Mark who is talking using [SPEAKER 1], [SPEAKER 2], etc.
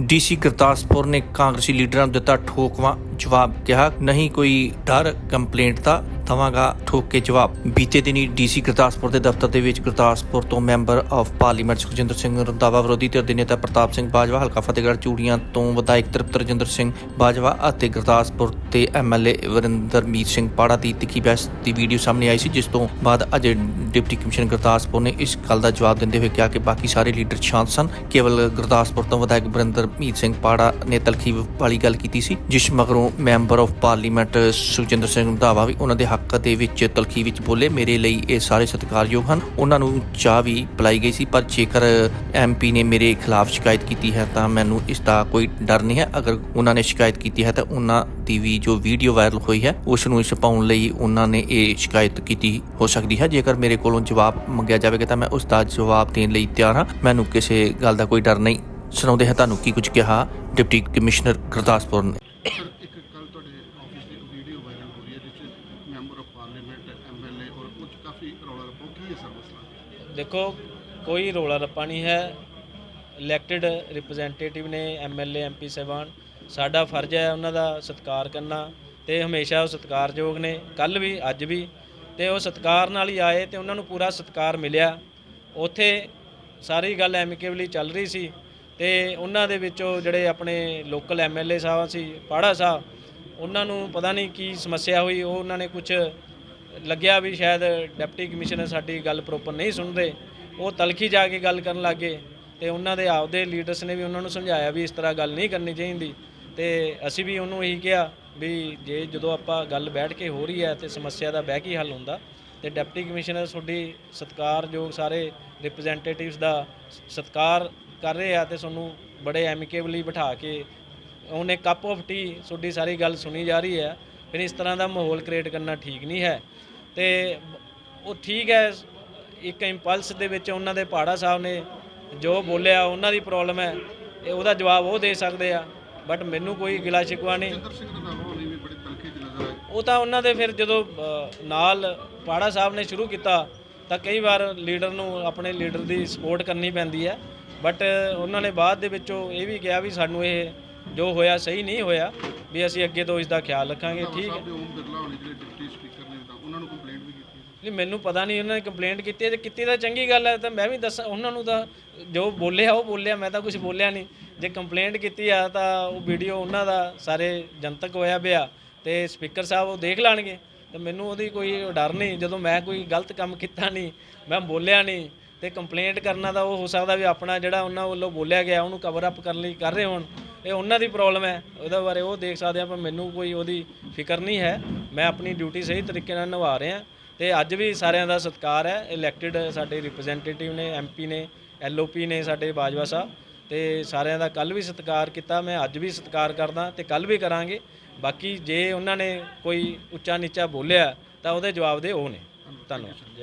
[SPEAKER 1] DC Gurdaspur ਨੇ ਕਾਂਗਰਸੀ ਲੀਡਰਾਂ ਨੂੰ ਦਿੱਤਾ ਠੋਕਵਾ ਜਵਾਬ, ਕਿਹਾ, ਨਹੀਂ ਕੋਈ ਡਰ, ਕੰਪਲੇਂਟ ਦਾ ਦਵਾਂਗਾ ਠੋਕ ਕੇ ਜਵਾਬ। ਬੀਤੇ ਦਿਨੀ ਡੀਸੀ ਗੁਰਦਾਸਪੁਰ ਦੇ ਦਫ਼ਤਰ ਦੇ ਵਿੱਚ ਗੁਰਦਾਸਪੁਰ ਤੋਂ member of parliament Sukhjinder Singh Randhawa ਵਿਰੋਧੀ ਧਿਰ ਦੇ ਨੇਤਾ ਪ੍ਰਤਾਪ ਸਿੰਘ ਬਾਜਵਾ, ਹਲਕਾ ਫਤਿਹਗੜ੍ਹ ਚੂੜੀਆਂ ਤੋਂ ਵਿਧਾਇਕ ਤ੍ਰਿਪਤ ਰਜਿੰਦਰ ਸਿੰਘ ਬਾਜਵਾ ਅਤੇ ਗੁਰਦਾਸਪੁਰ ਤੇ ਐਮਐਲਏ ਵਰਿੰਦਰਮੀਤ ਸਿੰਘ ਪਾੜਾ ਦੀ ਤਿੱਖੀ ਬਹਿਸ ਦੀ ਵੀਡੀਓ ਸਾਹਮਣੇ ਆਈ ਸੀ, ਜਿਸ ਤੋਂ ਬਾਅਦ ਅਜੇ ਡਿਪਟੀ ਕਮਿਸ਼ਨਰ ਗੁਰਦਾਸਪੁਰ ਨੇ ਇਸ ਗੱਲ ਦਾ ਜਵਾਬ ਦਿੰਦੇ ਹੋਏ ਕਿਹਾ ਕਿ ਬਾਕੀ ਸਾਰੇ ਲੀਡਰ ਸ਼ਾਂਤ ਸਨ। ਕੇਵਲ ਗੁਰਦਾਸਪੁਰ ਤੋਂ ਵਿਧਾਇਕ ਵਰਿੰਦਰਮੀਤ ਸਿੰਘ ਪਾੜਾ ਨੇ ਤਲਖੀ ਵਾਲੀ ਗੱਲ ਕੀਤੀ ਸੀ, ਜਿਸ ਮਗਰੋਂ member of parliament Sukhjinder Singh Randhawa ਵੀ ਉਹਨਾਂ ਦੇ ਹੱਕ ਦੇ ਵਿੱਚ ਤਲਖੀ ਵਿੱਚ ਬੋਲੇ, ਮੇਰੇ ਲਈ ਇਹ ਸਾਰੇ ਸਤਿਕਾਰਯੋਗ ਹਨ। ਉਹਨਾਂ ਨੂੰ ਚਾਹ ਵੀ ਪਿਲਾਈ ਗਈ ਸੀ, ਪਰ ਜੇਕਰ ਐਮਪੀ ਨੇ ਮੇਰੇ ਖਿਲਾਫ ਸ਼ਿਕਾਇਤ ਕੀਤੀ ਹੈ, ਤਾਂ ਮੈਨੂੰ ਇਸ ਦਾ ਕੋਈ ਡਰ ਨਹੀਂ ਹੈ। ਅਗਰ ਉਹਨਾਂ ਨੇ ਸ਼ਿਕਾਇਤ ਕੀਤੀ ਹੈ, ਤਾਂ ਉਹਨਾਂ ਦੀ ਵੀ ਜੋ ਵੀਡੀਓ ਵਾਇਰਲ ਹੋਈ ਹੈ, ਉਸ ਨੂੰ ਛਪਾਉਣ ਲਈ ਉਹਨਾਂ ਨੇ ਇਹ ਸ਼ਿਕਾਇਤ ਕੀਤੀ ਹੋ ਸਕਦੀ ਹੈ। ਜੇਕਰ ਮੇਰੇ ਕੋਲੋਂ ਜਵਾਬ ਮੰਗਿਆ ਜਾਵੇਗਾ, ਤਾਂ ਮੈਂ ਉਸ ਦਾ ਜਵਾਬ ਦੇਣ ਲਈ ਤਿਆਰ ਹਾਂ। ਮੈਨੂੰ ਕਿਸੇ ਗੱਲ ਦਾ ਕੋਈ ਡਰ ਨਹੀਂ। ਸੁਣਾਉਂਦੇ ਹਾਂ ਤੁਹਾਨੂੰ ਕੀ ਕੁਝ ਕਿਹਾ ਡਿਪਟੀ ਕਮਿਸ਼ਨਰ ਗੁਰਦਾਸਪੁਰ ਨੇ
[SPEAKER 2] ਸਰ ਇੱਕ ਕੱਲ ਤੁਹਾਡੇ ਆਫਿਸ ਦੀ ਵੀਡੀਓ ਵਾਇਰਲ ਹੋ ਰਹੀ ਹੈ ਜਿਸ ਵਿੱਚ ਮੈਂਬਰ ਆਫ ਪਾਰਲੀਮੈਂਟ ਐਮਐਲਏ ਔਰ ਕੁਝ ਰੌਲਾ ਰੱਪਾ ਕੀ ਹੈ ਸਰ ਮਸਲਾ?
[SPEAKER 3] ਦੇਖੋ, ਕੋਈ ਰੋਲਾ ਰੱਪਾ ਨਹੀਂ ਹੈ। ਇਲੈਕਟਿਡ ਰਿਪਰੈਜ਼ੈਂਟੇਟਿਵ ਨੇ ਐਮਐਲਏ ਐਮਪੀ ਸਾਹਿਬਾਨ, ਸਾਡਾ ਫਰਜ਼ ਹੈ ਉਹਨਾਂ ਦਾ ਸਤਿਕਾਰ ਕਰਨਾ ਤੇ ਹਮੇਸ਼ਾ ਉਹ ਸਤਿਕਾਰਯੋਗ ਨੇ ਕੱਲ ਵੀ, ਅੱਜ ਵੀ ਤੇ ਉਹ ਸਤਿਕਾਰ ਨਾਲ ਹੀ ਆਏ ਤੇ ਉਹਨਾਂ ਨੂੰ ਪੂਰਾ ਸਤਿਕਾਰ ਮਿਲਿਆ। ਉੱਥੇ ਸਾਰੀ ਗੱਲ ਐਮਿਕੇਬਲੀ ਚੱਲ ਰਹੀ ਸੀ ਤੇ ਉਹਨਾਂ ਦੇ ਵਿੱਚੋਂ ਜਿਹੜੇ ਆਪਣੇ ਲੋਕਲ ਐਮਐਲਏ ਸਾਹਿਬ ਸੀ, ਪਾੜਾ ਸਾਹਿਬ, ਉਹਨਾਂ ਨੂੰ ਪਤਾ ਨਹੀਂ ਕੀ ਸਮੱਸਿਆ ਹੋਈ, ਉਹ ਉਹਨਾਂ ਨੇ ਕੁਝ ਲੱਗਿਆ ਵੀ ਸ਼ਾਇਦ ਡਿਪਟੀ ਕਮਿਸ਼ਨਰ ਸਾਡੀ ਗੱਲ ਪ੍ਰੋਪਰ ਨਹੀਂ ਸੁਣਦੇ। ਉਹ ਤਲਖੀ ਜਾ ਕੇ ਗੱਲ ਕਰਨ ਲੱਗੇ ਤੇ ਉਹਨਾਂ ਦੇ ਆਪਦੇ ਲੀਡਰਸ ਨੇ ਵੀ ਉਹਨਾਂ ਨੂੰ ਸਮਝਾਇਆ ਵੀ ਇਸ ਤਰ੍ਹਾਂ ਗੱਲ ਨਹੀਂ ਕਰਨੀ ਚਾਹੀਦੀ। ਤੇ ਅਸੀਂ ਵੀ ਉਹਨੂੰ ਇਹੀ ਕਿਹਾ ਵੀ ਜੇ ਜਦੋਂ ਆਪਾਂ ਗੱਲ ਬੈਠ ਕੇ ਹੋ ਰਹੀ ਹੈ ਤੇ ਸਮੱਸਿਆ ਦਾ ਬਹਿ ਕੇ ਹੱਲ ਹੁੰਦਾ, ਤੇ ਡਿਪਟੀ ਕਮਿਸ਼ਨਰ ਤੁਹਾਡੀ ਸਤਿਕਾਰਯੋਗ ਸਾਰੇ ਰਿਪਰੈਜ਼ੈਂਟੇਟਿਵਸ ਦਾ ਸਤਿਕਾਰ ਕਰ ਰਹੇ ਆ ਤੇ ਤੁਹਾਨੂੰ ਬੜੇ ਐਮਿਕੇਬਲੀ ਬਿਠਾ ਕੇ ਉਹਨੇ ਕੱਪ ਆਫ ਟੀ ਤੁਹਾਡੀ ਸਾਰੀ ਗੱਲ ਸੁਣੀ ਜਾ ਰਹੀ ਹੈ। ਫਿਰ ਇਸ ਤਰ੍ਹਾਂ ਦਾ ਮਾਹੌਲ ਕ੍ਰੀਏਟ ਕਰਨਾ ਠੀਕ ਨਹੀਂ ਹੈ। ਤੇ ਉਹ ਠੀਕ ਹੈ ਇੱਕ ਇੰਪਲਸ ਦੇ ਵਿੱਚ ਉਹਨਾਂ ਦੇ ਪਹਾੜਾ ਸਾਹਿਬ ਨੇ ਜੋ ਬੋਲਿਆ ਉਹਨਾਂ ਦੀ ਪ੍ਰੋਬਲਮ ਹੈ ਇਹ ਉਹਦਾ ਜਵਾਬ ਉਹ ਦੇ ਸਕਦੇ ਆ। ਬਟ ਮੈਨੂੰ ਕੋਈ ਗਿਲਾ ਸ਼ਿਕਵਾ ਨਹੀਂ। ਉਹ ਤਾਂ ਉਹਨਾਂ ਦੇ ਫਿਰ ਜਦੋਂ ਨਾਲ ਪਾੜਾ ਸਾਹਿਬ ਨੇ ਸ਼ੁਰੂ ਕੀਤਾ ਤਾਂ ਕਈ ਵਾਰ ਲੀਡਰ ਨੂੰ ਆਪਣੇ ਲੀਡਰ ਦੀ ਸਪੋਰਟ ਕਰਨੀ ਪੈਂਦੀ ਹੈ। ਬਟ ਉਹਨਾਂ ਨੇ ਬਾਅਦ ਦੇ ਵਿੱਚੋਂ ਇਹ ਵੀ ਕਿਹਾ ਵੀ ਸਾਨੂੰ ਇਹ ਜੋ ਹੋਇਆ ਸਹੀ ਨਹੀਂ ਹੋਇਆ। ਵੀ ਅਸੀਂ ਅੱਗੇ ਤੋਂ ਇਸ ਦਾ ਖਿਆਲ ਰੱਖਾਂਗੇ ਠੀਕ ਹੈ।
[SPEAKER 2] ਸਾਹਿਬ ਦੇ ਓਮ ਬਿਰਲਾ ਹੋਣੀ ਜਿਹੜੇ ਡਿਪਟੀ ਸਪੀਕਰ ਨੇ ਤਾਂ ਉਹਨਾਂ ਨੂੰ ਕੰਪਲੇਂਟ ਵੀ ਕੀਤੀ
[SPEAKER 3] ਨਹੀਂ ਮੈਨੂੰ ਪਤਾ ਨਹੀਂ ਉਹਨਾਂ ਨੇ ਕੰਪਲੇਂਟ ਕੀਤੀ ਹੈ ਤੇ ਕੀਤੀ ਤਾਂ ਚੰਗੀ ਗੱਲ ਹੈ ਤਾਂ ਮੈਂ ਵੀ ਦੱਸਾਂ ਉਹਨਾਂ ਨੂੰ ਤਾਂ ਜੋ ਬੋਲਿਆ ਉਹ ਬੋਲਿਆ ਮੈਂ ਤਾਂ ਕੁਝ ਬੋਲਿਆ ਨਹੀਂ। ਜੇ ਕੰਪਲੇਂਟ ਕੀਤੀ ਆ ਤਾਂ ਉਹ ਵੀਡੀਓ ਉਹਨਾਂ ਦਾ ਸਾਰੇ ਜਨਤਕ ਹੋਇਆ ਪਿਆ ਤੇ ਸਪੀਕਰ ਸਾਹਿਬ ਉਹ ਦੇਖ ਲੈਣਗੇ। ਤੇ ਮੈਨੂੰ ਉਹਦੀ ਕੋਈ ਡਰ ਨਹੀਂ ਜਦੋਂ ਮੈਂ ਕੋਈ ਗਲਤ ਕੰਮ ਕੀਤਾ ਨਹੀਂ ਮੈਂ ਬੋਲਿਆ ਨਹੀਂ ਤੇ ਕੰਪਲੇਂਟ ਕਰਨਾ ਤਾਂ ਉਹ ਹੋ ਸਕਦਾ ਵੀ ਆਪਣਾ ਜਿਹੜਾ ਉਹਨਾਂ ਵੱਲੋਂ ਬੋਲਿਆ ਗਿਆ, ਉਹਨੂੰ ਕਵਰ ਅਪ ਕਰਨ ਲਈ ਕਰ ਰਹੇ ਹੋਣ। ਇਹ ਉਹਨਾਂ ਦੀ ਪ੍ਰੋਬਲਮ ਹੈ। ਉਹਦੇ ਬਾਰੇ ਉਹ ਦੇਖ ਸਕਦੇ ਆ, ਪਰ ਮੈਨੂੰ ਕੋਈ ਉਹਦੀ ਫਿਕਰ ਨਹੀਂ ਹੈ। ਮੈਂ ਆਪਣੀ ਡਿਊਟੀ ਸਹੀ ਤਰੀਕੇ ਨਾਲ ਨਿਭਾ ਰਿਹਾ। ਤੇ ਅੱਜ ਵੀ ਸਾਰਿਆਂ ਦਾ ਸਤਿਕਾਰ ਹੈ। ਇਲੈਕਟਿਡ ਸਾਡੇ ਰਿਪਰੈਜ਼ੈਂਟੇਟਿਵ ਨੇ ਐਮਪੀ ਨੇ ਐਲਓਪੀ ਨੇ ਸਾਡੇ ਬਾਜਵਾ ਸਾਹਿਬ। ਤੇ ਸਾਰਿਆਂ ਦਾ ਕੱਲ ਵੀ ਸਤਿਕਾਰ ਕੀਤਾ। ਮੈਂ ਅੱਜ ਵੀ ਸਤਿਕਾਰ ਕਰਦਾ ਤੇ ਕੱਲ ਵੀ ਕਰਾਂਗੇ। ਬਾਕੀ ਜੇ ਉਹਨਾਂ ਨੇ ਕੋਈ ਉੱਚਾ ਨੀਚਾ ਬੋਲਿਆ, ਤਾਂ ਉਹਦੇ ਜਵਾਬ ਦੇ ਉਹ ਨੇ। ਧੰਨਵਾਦ।